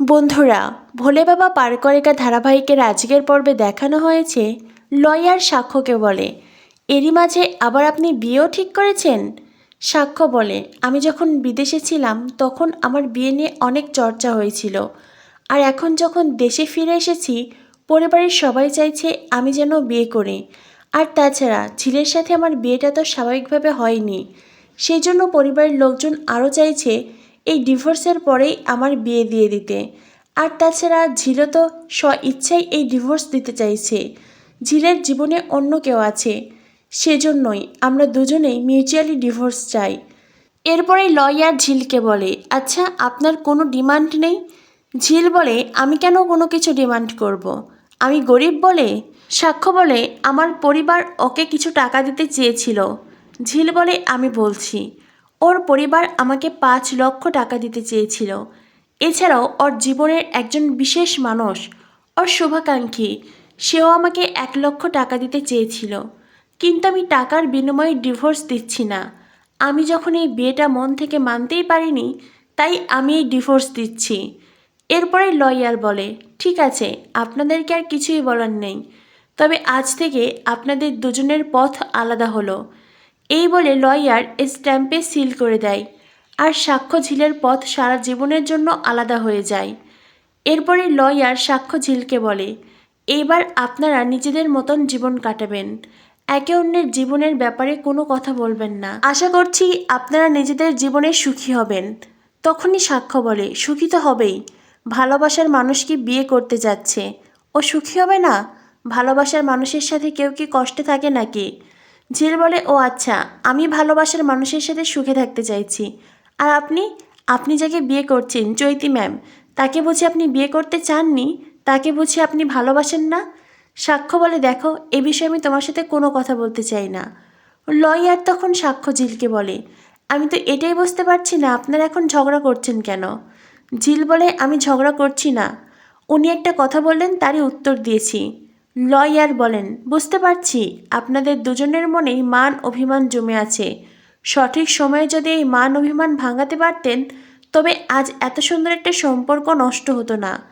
বন্ধুরা, ভোলে বাবা পার করেকা ধারাবাহিকের আজকের পর্বে দেখানো হয়েছে লয়ার সাক্ষ্যকে বলে। এরই মাঝে আবার আপনি বিয়েও ঠিক করেছেন? সাক্ষ্য বলে, আমি যখন বিদেশে ছিলাম, তখন আমার বিয়ে নিয়ে অনেক চর্চা হয়েছিল। আর এখন যখন দেশে ফিরে এসেছি, পরিবারের সবাই চাইছে আমি যেন বিয়ে করি। আর তাছাড়া, ঝিলের সাথে আমার বিয়েটা তো স্বাভাবিকভাবে হয়নি। সেই জন্য পরিবারের লোকজন আরও চাইছে এই ডিভোর্সের পরেই আমার বিয়ে দিয়ে দিতে। আর তাছাড়া ঝিলও তো স্ব ইচ্ছাই এই ডিভোর্স দিতে চাইছে। ঝিলের জীবনে অন্য কেউ আছে। সেজন্যই আমরা দুজনেই মিউচুয়ালি ডিভোর্স চাই। এরপরেই লয়ার ঝিলকে বলে আচ্ছা আপনার কোনো ডিমান্ড নেই? ঝিল বলে, আমি কেন কোনো কিছু ডিমান্ড করব। আমি গরিব বলে? সাক্ষ্য বলে, আমার পরিবার ওকে কিছু টাকা দিতে চেয়েছিল। ঝিল বলে, আমি বলছি। ওর পরিবার আমাকে পাঁচ লক্ষ টাকা দিতে চেয়েছিল। এছাড়াও ওর জীবনের একজন বিশেষ মানুষ, ওর শুভাকাঙ্ক্ষী, সেও আমাকে এক লক্ষ টাকা দিতে চেয়েছিল। কিন্তু আমি টাকার বিনিময়ে ডিভোর্স দিচ্ছি না। আমি যখন এই বিয়েটা মন থেকে মানতেই পারিনি, তাই আমি এই ডিভোর্স দিচ্ছি। এরপরে লয়ার বলে, ঠিক আছে, আপনাদেরকে আর কিছুই বলার নেই। তবে আজ থেকে আপনাদের দুজনের পথ আলাদা হলো। এই বলে লয়ার স্ট্যাম্পে সিল করে দেয় আর সাক্ষ্য ঝিলের পথ সারা জীবনের জন্য আলাদা হয়ে যায়। এরপরে লয়ার সাক্ষ্য ঝিলকে বলে, এইবার আপনারা নিজেদের মতন জীবন কাটাবেন। একে অন্যের জীবনের ব্যাপারে কোনো কথা বলবেন না। আশা করছি আপনারা নিজেদের জীবনে সুখী হবেন। তখনই সাক্ষ্য বলে, সুখী তো হবেই। ভালোবাসার মানুষ কি বিয়ে করতে যাচ্ছে? ও সুখী হবে না? ভালোবাসার মানুষের সাথে কেউ কি কষ্টে থাকে নাকি? ঝিল বলে, ও আচ্ছা আমি ভালোবাসার মানুষের সাথে সুখে থাকতে চাইছি। আর আপনি আপনি যাকে বিয়ে করছেন, চৈতি ম্যাম, তাকে বুঝি আপনি বিয়ে করতে চাননি? তাকে বুঝি আপনি ভালোবাসেন না? সাক্ষ্য বলে, দেখো, এ বিষয়ে আমি তোমার সাথে কোনো কথা বলতে চাই না। লয়ার তখন সাক্ষ্য ঝিলকে বলে, আমি তো এটাই বুঝতে পারছি না, আপনারা এখন ঝগড়া করছেন কেন? ঝিল বলে, আমি ঝগড়া করছি না। উনি একটা কথা বললেন, তারই উত্তর দিয়েছি। লয়ার বলেন, বুঝতে পারছি, আপনাদের দুজনের মনেই মান অভিমান জমে আছে। সঠিক সময়ে যদি এই মান অভিমান ভাঙাতে পারতেন, তবে আজ এত সুন্দর একটা সম্পর্ক নষ্ট হতো না।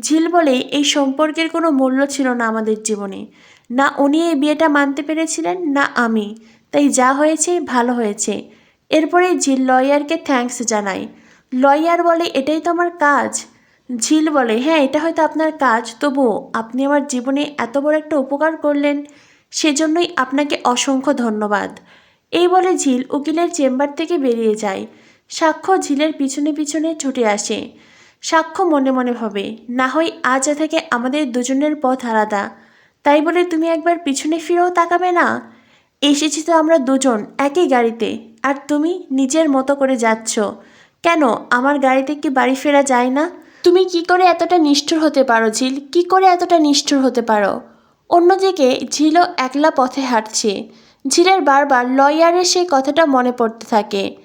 ঝিল বলে, এই সম্পর্কের কোনো মূল্য ছিল না আমাদের জীবনে। না উনি এই বিয়েটা মানতে পেরেছিলেন, না আমি। তাই যা হয়েছে, ভালো হয়েছে। এরপরে ঝিল লয়ারকে থ্যাঙ্কস জানায়। লয়ার বলে, এটাই তো আমার কাজ। ঝিল বলে হ্যাঁ এটা হয়তো আপনার কাজ। তবুও আপনি আমার জীবনে এত বড় একটা উপকার করলেন, সেজন্যই আপনাকে অসংখ্য ধন্যবাদ। এই বলে ঝিল উকিলের চেম্বার থেকে বেরিয়ে যায়। সাক্ষ্য ঝিলের পিছনে পিছনে ছুটে আসে। সাক্ষ্য মনে মনে ভাবে, না হয় আজ থেকে আমাদের দুজনের পথ আলাদা। তাই বলে তুমি একবার পিছনে ফিরেও তাকাবে না? এসেছি তো আমরা দুজন, একই গাড়িতে। আর তুমি নিজের মতো করে যাচ্ছ। কেন, আমার গাড়িতে কি বাড়ি ফেরা যায় না? তুমি কি করে এতটা নিষ্ঠুর হতে পারো, ঝিল? কি করে এতটা নিষ্ঠুর হতে পারো? অন্যদিকে ঝিলও একলা পথে হাঁটছে। ঝিলের বারবার লয়ারের সেই কথাটা মনে পড়তে থাকে।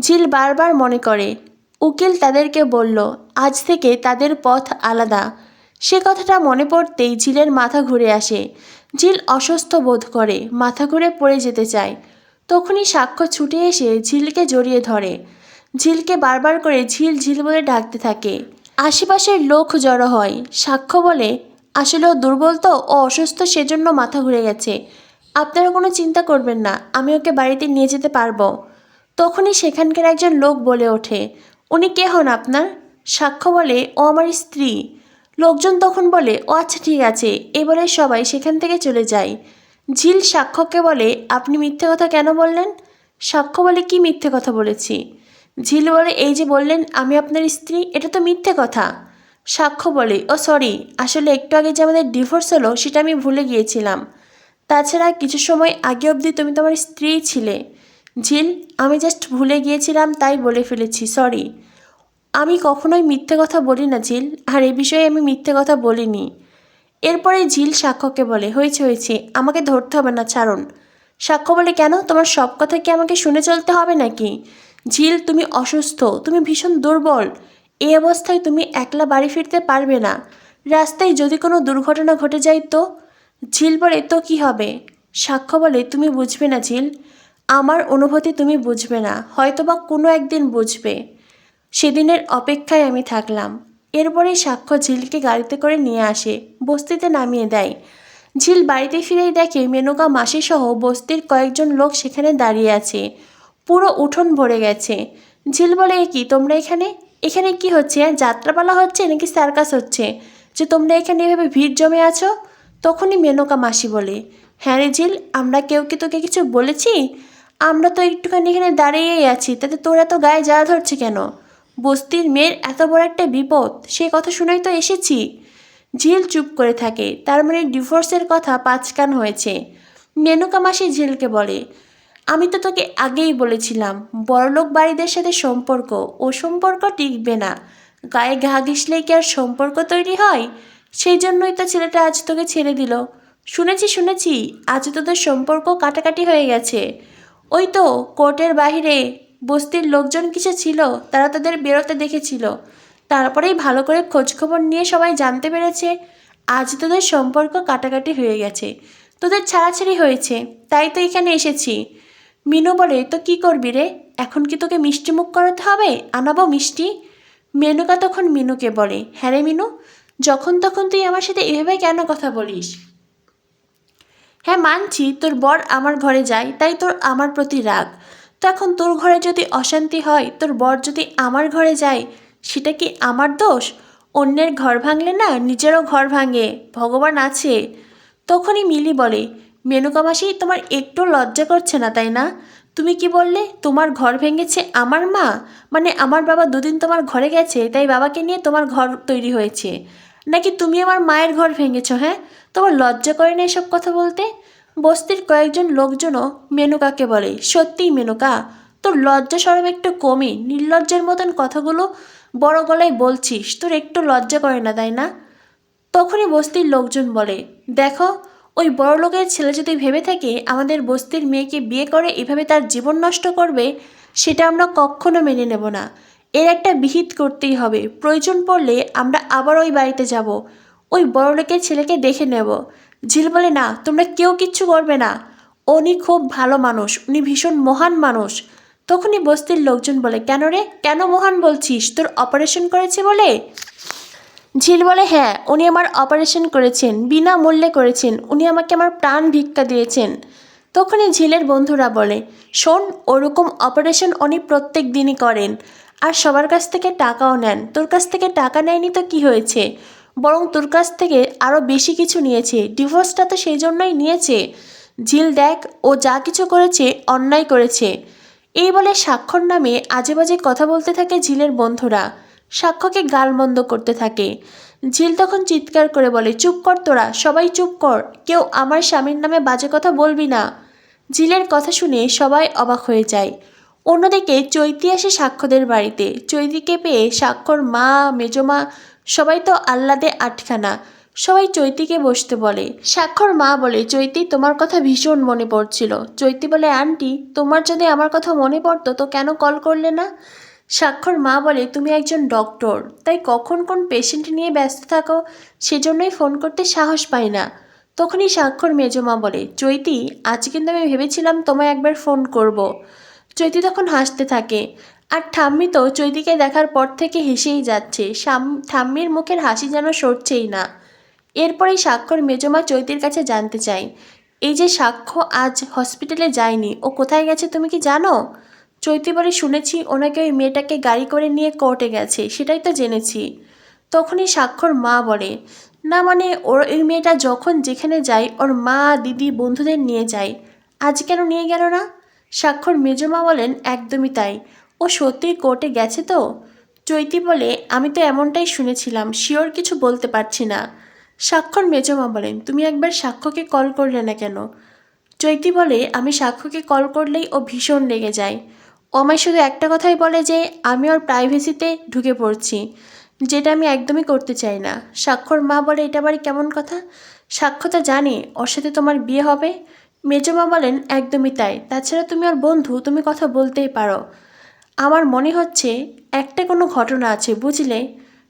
ঝিল বারবার মনে করে, উকিল তাদেরকে বলল, আজ থেকে তাদের পথ আলাদা। সে কথাটা মনে পড়তেই ঝিলের মাথা ঘুরে আসে। ঝিল অসুস্থ বোধ করে, মাথা ঘুরে পড়ে যেতে চায়। তখনই সাক্ষ্য ছুটে এসে ঝিলকে জড়িয়ে ধরে। ঝিলকে বারবার করে ঝিল ঝিল বলে ডাকতে থাকে। আশেপাশের লোক জড়ো হয়। সাক্ষ্য বলে আসলে দুর্বল তো ও অসুস্থ সেজন্য মাথা ঘুরে গেছে। আপনারা কোনো চিন্তা করবেন না, আমি ওকে বাড়িতে নিয়ে যেতে পারব তখনই সেখানকার একজন লোক বলে ওঠে, উনি কে হন আপনার সাক্ষ্য বলে, ও আমার স্ত্রী লোকজন তখন বলে, ও আচ্ছা ঠিক আছে এ বলে সবাই সেখান থেকে চলে যায়। ঝিল সাক্ষ্যকে বলে, আপনি মিথ্যে কথা কেন বললেন সাক্ষ্য বলে, কি মিথ্যে কথা বলেছি? ঝিল বলে এই যে বললেন, আমি আপনার স্ত্রী, এটা তো মিথ্যে কথা। সাক্ষ্য বলে, ও সরি, আসলে একটু আগে যে আমাদের ডিভোর্স হলো, সেটা আমি ভুলে গিয়েছিলাম। তাছাড়া কিছু সময় আগে অবধি তুমি তোমার স্ত্রী ছিলে। ঝিল, আমি জাস্ট ভুলে গিয়েছিলাম, তাই বলে ফেলেছি, সরি। আমি কখনোই মিথ্যে কথা বলি না, ঝিল, আর এ বিষয়ে আমি মিথ্যে কথা বলিনি। এরপরে ঝিল সাক্ষ্যকে বলে, হয়েছে হয়েছে, আমাকে ধরতে হবে না, ছাড়ুন। সাক্ষ্য বলে, কেন? তোমার সব কথা কি আমাকে শুনে চলতে হবে নাকি? ঝিল, তুমি অসুস্থ, তুমি ভীষণ দুর্বল এই অবস্থায় তুমি একলা বাড়ি ফিরতে পারবে না। রাস্তায় যদি কোনো দুর্ঘটনা ঘটে যায় তো? ঝিল বলে তো কী হবে? সাক্ষ্য বলে, তুমি বুঝবে না ঝিল। আমার অনুভূতি তুমি বুঝবে না, হয়তোবা কোনো একদিন বুঝবে। সেদিনের অপেক্ষায় আমি থাকলাম। এরপরেই সাক্ষ্য ঝিলকে গাড়িতে করে নিয়ে আসে, বস্তিতে নামিয়ে দেয়। ঝিল বাড়িতে ফিরেই দেখে মেনকা, মাসিসহ বস্তির কয়েকজন লোক সেখানে দাঁড়িয়ে আছে। পুরো উঠোন ভরে গেছে। ঝিল বলে, কি তোমরা এখানে? এখানে কি হচ্ছে? যাত্রাপালা হচ্ছে নাকি সার্কাস হচ্ছে? যে তোমরা এখানে এভাবে ভিড় জমে আছো? তখনই মেনকা মাসি বলে হ্যাঁ রে ঝিল আমরা কেউ কি তোকে কিছু বলেছি? আমরা তো একটুখানি এখানে দাঁড়িয়েই আছি, তাতে তোর এত গায়ে জ্বালা ধরছে কেন? বস্তির মেয়ের এত বড় একটা বিপদ, সে কথা শুনেই তো এসেছি। ঝিল চুপ করে থাকে, তার মানে ডিভোর্সের কথা পাঁচকান হয়েছে। মেনকা মাসি ঝিলকে বলে আমি তো তোকে আগেই বলেছিলাম, বড়লোক বাড়িদের সাথে সম্পর্ক, ও সম্পর্ক টিকবে না। গায়ে ঘা ঘিসলেই কি আর সম্পর্ক তৈরি হয়? সেই জন্যই তো ছেলেটা আজ তোকে ছেড়ে দিল। শুনেছি শুনেছি, আজ তোদের সম্পর্ক কাটাকাটি হয়ে গেছে। ওই তো, কোর্টের বাইরে বস্তির লোকজন কিছু ছিল, তারা তাদের বেরোতে দেখেছিল। তারপরেই ভালো করে খোঁজখবর নিয়ে সবাই জানতে পেরেছে, আজ তোদের সম্পর্ক কাটাকাটি হয়ে গেছে। তোদের ছাড়াছাড়ি হয়েছে, তাই তো এখানে এসেছি। মিনু বলে, তো কি করবি রে? এখন কি তোকে মিষ্টি মুখ করাতে হবে? আনাবো মিষ্টি? মেনুকা তখন মিনুকে বলে হ্যাঁ রে মিনু, যখন তখন তুই আমার সাথে এভাবে কেন কথা বলিস? হ্যাঁ মানছি, তোর বর আমার ঘরে যায়, তাই তোর আমার প্রতি রাগ। তো এখন তোর ঘরে যদি অশান্তি হয়, তোর বর যদি আমার ঘরে যায়, সেটা কি আমার দোষ? অন্যের ঘর ভাঙলে না, নিজেরও ঘর ভাঙে, ভগবান আছে। তখনই মিলি বলে মেনুকা মাসি তোমার একটু লজ্জা করছে না, তাই না? তুমি কি বললে, তোমার ঘর ভেঙেছে আমার মা? মানে আমার বাবা দুদিন তোমার ঘরে গেছে, তাই বাবাকে নিয়ে তোমার ঘর তৈরি হয়েছে। নাকি তুমি আমার মায়ের ঘর ভেঙেছো হ্যাঁ? তোমার লজ্জা করে না এসব কথা বলতে? বস্তির কয়েকজন লোকজনও মেনুকাকে বলে। সত্যিই মেনুকা, তোর লজ্জা সরব একটু কমই। নির্লজ্জের মতন কথাগুলো বড় গলায় বলছিস, তোর একটু লজ্জা করে না, তাই না? তখনই বস্তির লোকজন বলে, দেখো ওই বড় লোকের ছেলে যদি ভেবে থাকে আমাদের বস্তির মেয়েকে বিয়ে করে এভাবে তার জীবন নষ্ট করবে, সেটা আমরা কখনো মেনে নেব না। এর একটা বিহিত করতেই হবে। প্রয়োজন পড়লে আমরা আবার ওই বাড়িতে যাব। ওই বড় লোকের ছেলেকে দেখে নেব। ঝিল বলে, না, তোমরা কেউ কিচ্ছু করবে না। উনি খুব ভালো মানুষ, উনি ভীষণ মহান মানুষ। তখনই বস্তির লোকজন বলে, কেন রে? কেন মহান বলছিস? তোর অপারেশন করেছে বলে? ঝিল বলে হ্যাঁ উনি আমার অপারেশন করেছেন বিনামূল্যে করেছেন, উনি আমাকে আমার প্রাণ ভিক্ষা দিয়েছেন। তখনই ঝিলের বন্ধুরা বলে, শোন, ওরকম অপারেশন উনি প্রত্যেক দিনই করেন, আর সবার কাছ থেকে টাকাও নেন। তোর কাছ থেকে টাকা নেয়নি তো কি হয়েছে? বরং তোর কাছ থেকে আরও বেশি কিছু নিয়েছে, ডিভোর্সটা তো সেই জন্যই নিয়েছে। ঝিল দেখ, ও যা কিছু করেছে, অন্যায় করেছে। এই বলে স্বাক্ষর নামে আজে বাজে কথা বলতে থাকে ঝিলের বন্ধুরা। সাক্ষ্যকে গালমন্দ করতে থাকে। ঝিল তখন চিৎকার করে বলে, চুপ কর তোরা, সবাই চুপ কর, কেউ আমার স্বামীর নামে বাজে কথা বলবি না। ঝিলের কথা শুনে সবাই অবাক হয়ে যায়। অন্যদিকে চৈতি আসে সাক্ষ্যদের বাড়িতে। চৈতিকে পেয়ে সাক্ষর মা, মেজমা, সবাই তো আহ্লাদে আটখানা। সবাই চৈতিকে বসতে বলে। স্বাক্ষর মা বলে, চৈতি, তোমার কথা ভীষণ মনে পড়ছিল। চৈতি বলে, আন্টি, তোমার যদি আমার কথা মনে পড়তো তো কেন কল করলে না? স্বাক্ষর মা বলে, তুমি একজন ডক্টর তাই কখন কোন পেশেন্ট নিয়ে ব্যস্ত থাকো? সেজন্যই ফোন করতে সাহস পাই না। তখনই স্বাক্ষর মেজমা বলে, চৈতি আজ কিন্তু আমি ভেবেছিলাম তোমায় একবার ফোন করব। চৈতি তখন হাসতে থাকে। আর ঠাম্মি তো চৈতিকে দেখার পর থেকে হেসেই যাচ্ছে ঠাম্মির মুখের হাসি যেন সরছেই না। এরপরেই স্বাক্ষর মেজমা চৈতির কাছে জানতে চাই এই যে সাক্ষ্য আজ হসপিটালে যায়নি, ও কোথায় গেছে তুমি কি জানো? চৈতি বলে শুনেছি ওনাকে ওই মেয়েটাকে গাড়ি করে নিয়ে কোর্টে গেছে, সেটাই তো জেনেছি। তখনই স্বাক্ষর মা বলে, না মানে ওর ওই মেয়েটা যখন যেখানে যায়, ওর মা, দিদি, বন্ধুদের নিয়ে যায়। আজ কেন নিয়ে গেল না? স্বাক্ষর মেজমা বলেন, একদমই তাই। ও সত্যিই কোর্টে গেছে তো? চৈতি বলে, আমি তো এমনটাই শুনেছিলাম শিওর কিছু বলতে পারছি না। স্বাক্ষর মেজমা বলেন, তুমি একবার সাক্ষ্যকে কল করলে না কেন? চৈতি বলে, আমি সাক্ষ্যকে কল করলেই ও ভীষণ রেগে যায়। ও আমায় শুধু একটা কথাই বলে যে, আমি ওর প্রাইভেসিতে ঢুকে পড়ছি, যেটা আমি একদমই করতে চাই না। স্বাক্ষর মা বলে, এটা বাড়ি কেমন কথা? সাক্ষ্য তো জানে, ওর সাথে তোমার বিয়ে হবে। মেজমা বলেন, একদমই তাই। তাছাড়া তুমি ওর বন্ধু, তুমি কথা বলতেই পারো। আমার মনে হচ্ছে, একটা কোনো ঘটনা আছে, বুঝলে?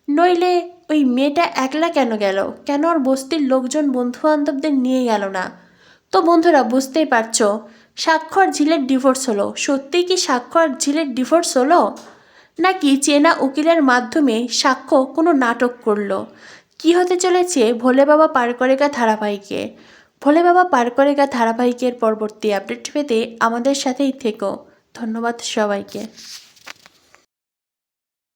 নইলে ওই মেয়েটা একলা কেন গেল? কেন ওর বস্তির লোকজন বন্ধু বান্ধবদের নিয়ে গেল না? তো বন্ধুরা, বুঝতেই পারছ সাক্ষর ঝিলের ডিভোর্স হলো। সত্যিই কি সাক্ষর ঝিলের ডিভোর্স হলো? নাকি চেনা উকিলের মাধ্যমে সাক্ষ্য কোনো নাটক করল? কি হতে চলেছে ভোলে বাবা পার করেগা ধারাবাহিকে? ভোলে বাবা পার করেগা ধারাবাহিকের পরবর্তী আপডেট পেতে আমাদের সাথেই থেকো। ধন্যবাদ সবাইকে।